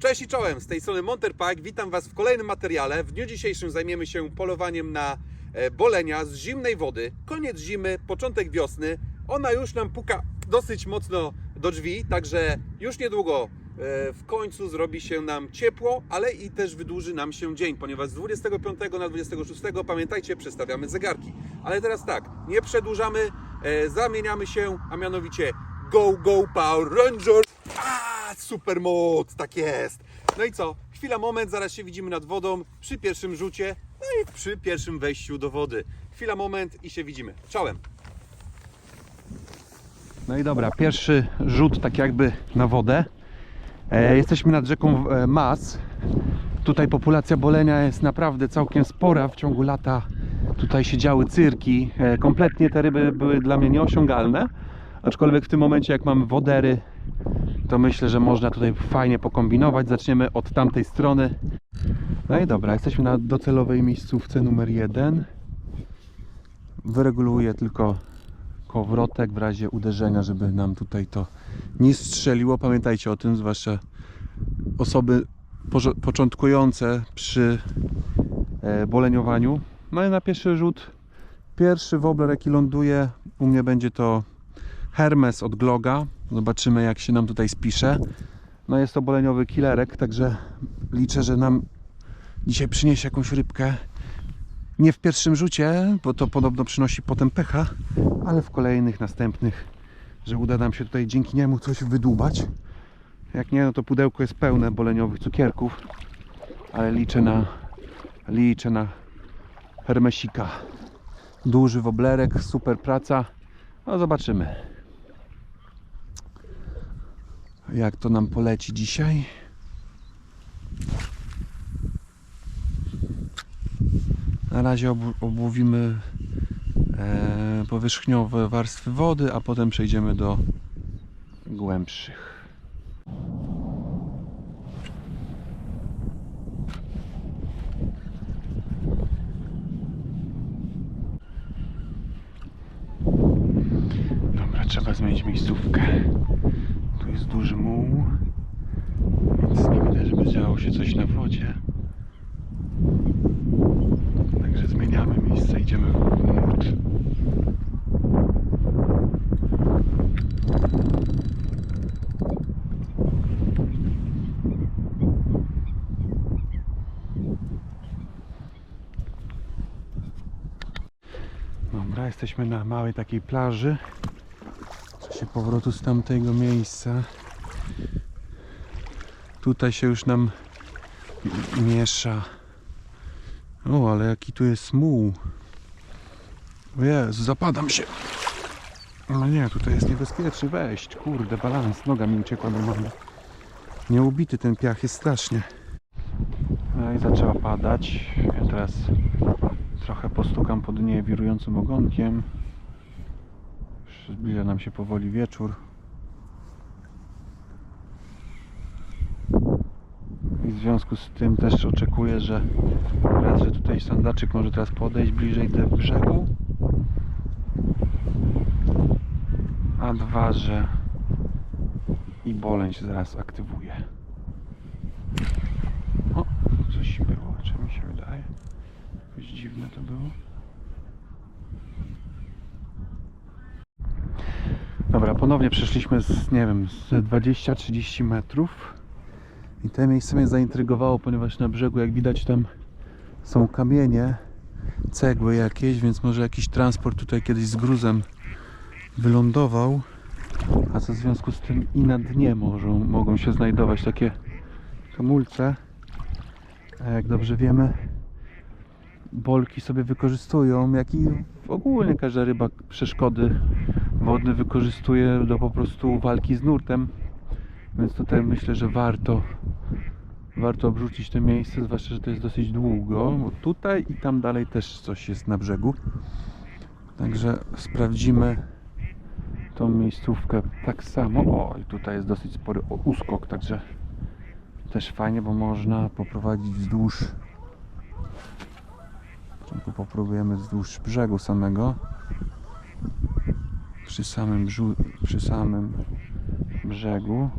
Cześć i czołem, z tej strony Monter Pike. Witam Was w kolejnym materiale. W dniu dzisiejszym zajmiemy się polowaniem na e, bolenia z zimnej wody. Koniec zimy, początek wiosny. Ona już nam puka dosyć mocno do drzwi, także już niedługo e, w końcu zrobi się nam ciepło, ale i też wydłuży nam się dzień, ponieważ z 25 na 26 pamiętajcie, przestawiamy zegarki. Ale teraz tak, nie przedłużamy, e, zamieniamy się, a mianowicie Go Go Power Rangers! A, super moc, tak jest. No i co? Chwila, moment, zaraz się widzimy nad wodą przy pierwszym rzucie, no i przy pierwszym wejściu do wody. Chwila, moment i się widzimy. Czołem. No i dobra, pierwszy rzut tak jakby na wodę. E, jesteśmy nad rzeką e, Mas. Tutaj populacja bolenia jest naprawdę całkiem spora. W ciągu lata tutaj się działy cyrki. E, kompletnie te ryby były dla mnie nieosiągalne. Aczkolwiek w tym momencie, jak mamy wodery, to myślę, że można tutaj fajnie pokombinować. Zaczniemy od tamtej strony. No i dobra, jesteśmy na docelowej miejscówce numer jeden. Wyreguluję tylko kołowrotek w razie uderzenia, żeby nam tutaj to nie strzeliło. Pamiętajcie o tym, zwłaszcza osoby początkujące przy e, boleniowaniu. No i na pierwszy rzut, pierwszy wobbler jaki ląduje, u mnie będzie to Hermes od Gloga. Zobaczymy jak się nam tutaj spisze. No jest to boleniowy killerek, także liczę, że nam dzisiaj przyniesie jakąś rybkę. Nie w pierwszym rzucie, bo to podobno przynosi potem pecha, ale w kolejnych, następnych, że uda nam się tutaj dzięki niemu coś wydłubać. Jak nie, no to pudełko jest pełne boleniowych cukierków, ale liczę na, liczę na hermesika. Duży woblerek, super praca. No zobaczymy. Jak to nam poleci dzisiaj? Na razie obłowimy e, powierzchniowe warstwy wody, a potem przejdziemy do głębszych. Dobra, trzeba zmienić miejscówkę. Jest duży muł, więc nie widać, żeby działo się coś na wodzie. Także zmieniamy miejsce, idziemy w nurt. Dobra, jesteśmy na małej takiej plaży. Czasie powrotu z tamtego miejsca. Tutaj się już nam miesza o, ale jaki tu jest muł. Jezu, zapadam się. No nie, tutaj jest niebezpiecznie wejść. Kurde, balans, noga mi uciekła normalnie. Nieubity ten piach jest strasznie. No i zaczęła padać. Ja teraz trochę postukam po dnie wirującym ogonkiem. Zbliża nam się powoli wieczór. I w związku z tym też oczekuję, że raz, że tutaj sandaczyk może teraz podejść bliżej do brzegu, a dwa, że i boleń się zaraz aktywuje. O, coś było, czy mi się wydaje? Jakieś dziwne to było. Dobra, ponownie przeszliśmy z, nie wiem, z 20-30 metrów. I to miejsce mnie zaintrygowało, ponieważ na brzegu, jak widać, tam są kamienie, cegły jakieś, więc może jakiś transport tutaj kiedyś z gruzem wylądował. A co w związku z tym i na dnie mogą, mogą się znajdować takie hamulce. A jak dobrze wiemy, bolki sobie wykorzystują, jak i ogólnie każda ryba przeszkody wodne wykorzystuje do po prostu walki z nurtem. Więc tutaj myślę, że warto warto obrzucić to miejsce, zwłaszcza, że to jest dosyć długo. Bo tutaj i tam dalej też coś jest na brzegu. Także sprawdzimy tą miejscówkę tak samo. O, i tutaj jest dosyć spory uskok, także też fajnie, bo można poprowadzić wzdłuż tu popróbujemy wzdłuż brzegu samego przy samym, przy samym brzegu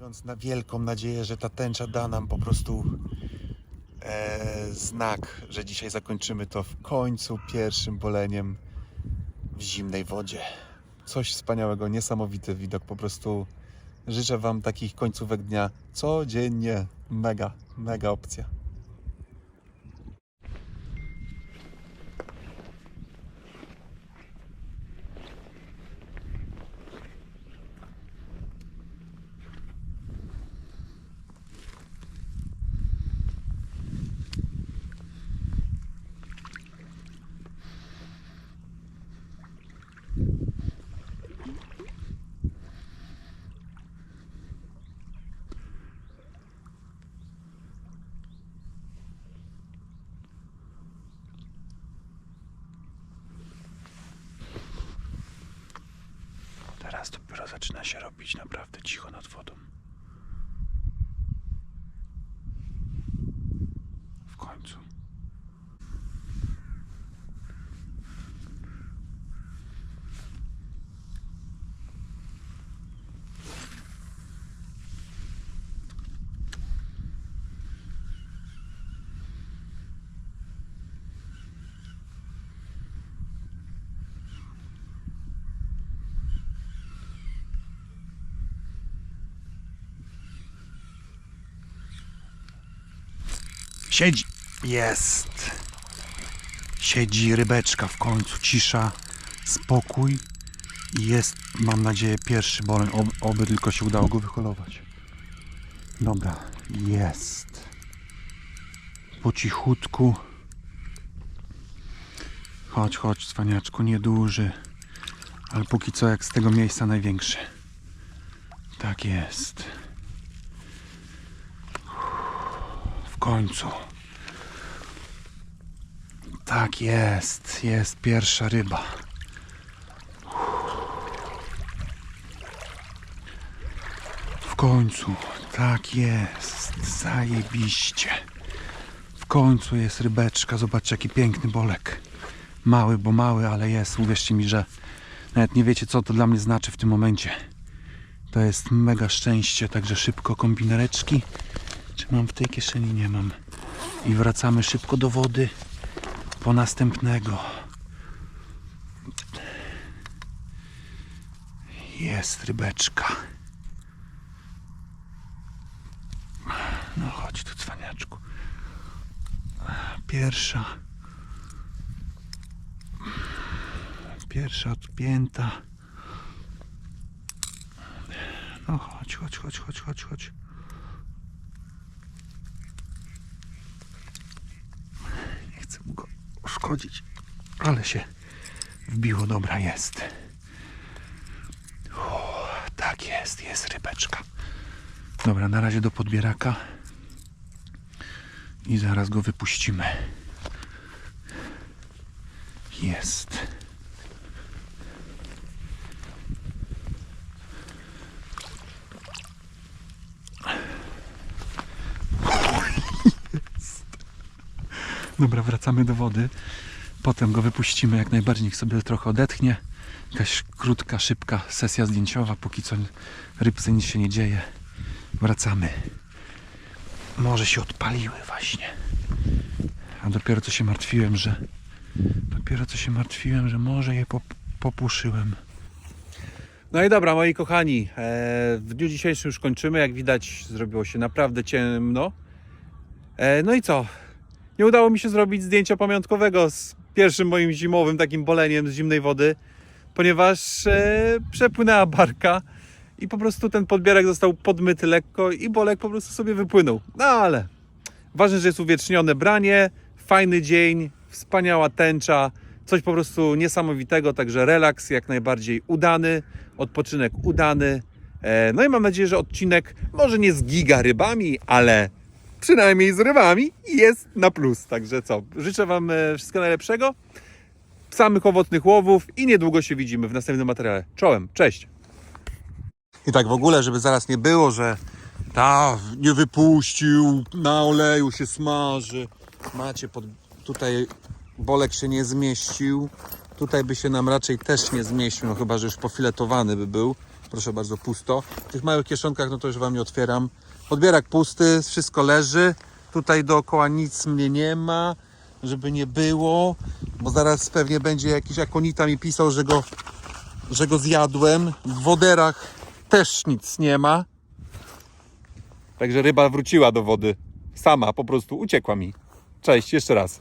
Mówiąc na wielką nadzieję, że ta tęcza da nam po prostu e, znak, że dzisiaj zakończymy to w końcu pierwszym boleniem w zimnej wodzie. Coś wspaniałego, niesamowity widok. Po prostu życzę Wam takich końcówek dnia codziennie. Mega, mega opcja. Teraz dopiero zaczyna się robić naprawdę cicho nad wodą. W końcu. Siedzi. Jest. Siedzi rybeczka w końcu. Cisza, spokój. I jest, mam nadzieję, pierwszy boleń. Oby, oby tylko się udało go wyholować. Dobra, jest. Po cichutku. Chodź, chodź, cwaniaczku, nieduży. Ale póki co, jak z tego miejsca największy. Tak jest. W końcu. Tak jest, jest pierwsza ryba. W końcu, tak jest, zajebiście. W końcu jest rybeczka, zobaczcie jaki piękny bolek. Mały, bo mały, ale jest. Uwierzcie mi, że nawet nie wiecie co to dla mnie znaczy w tym momencie. To jest mega szczęście, także szybko kombinereczki. Czy mam w tej kieszeni? Nie mam. I wracamy szybko do wody po następnego. Jest rybeczka. No chodź tu cwaniaczku. Pierwsza. Pierwsza odpięta. No chodź, chodź, chodź, chodź, chodź, chodź. Nie chcę mu go uszkodzić, ale się wbiło. Dobra, jest. O, tak jest, jest rybeczka. Dobra, na razie do podbieraka i zaraz go wypuścimy. Jest. Dobra, wracamy do wody. Potem go wypuścimy jak najbardziej, niech sobie trochę odetchnie. Jakaś krótka, szybka sesja zdjęciowa, póki co rybce nic się nie dzieje. Wracamy. Może się odpaliły właśnie. A dopiero co się martwiłem, że dopiero co się martwiłem, że może je pop- popuszyłem. No i dobra, moi kochani, e, w dniu dzisiejszym już kończymy. Jak widać, zrobiło się naprawdę ciemno. E, no i co? Nie udało mi się zrobić zdjęcia pamiątkowego z pierwszym moim zimowym takim boleniem z zimnej wody, ponieważ e, przepłynęła barka i po prostu ten podbierak został podmyty lekko i bolek po prostu sobie wypłynął. No ale ważne, że jest uwiecznione branie, fajny dzień, wspaniała tęcza, coś po prostu niesamowitego, także relaks jak najbardziej udany, odpoczynek udany. E, No i mam nadzieję, że odcinek może nie z giga rybami, ale przynajmniej z rybami jest na plus. Także co, życzę Wam e, wszystkiego najlepszego, samych owocnych łowów i niedługo się widzimy w następnym materiale. Czołem, cześć! I tak w ogóle, żeby zaraz nie było, że ta nie wypuścił, na oleju się smaży. Macie pod, tutaj bolek się nie zmieścił. Tutaj by się nam raczej też nie zmieścił, no chyba, że już pofiletowany by był. proszę bardzo, pusto. W tych małych kieszonkach, no to już Wam nie otwieram. Podbierak pusty, wszystko leży. Tutaj dookoła nic mnie nie ma, żeby nie było, bo zaraz pewnie będzie jakiś akonita mi pisał, że go, że go zjadłem. W woderach też nic nie ma. Także ryba wróciła do wody. Sama po prostu uciekła mi. Cześć, jeszcze raz.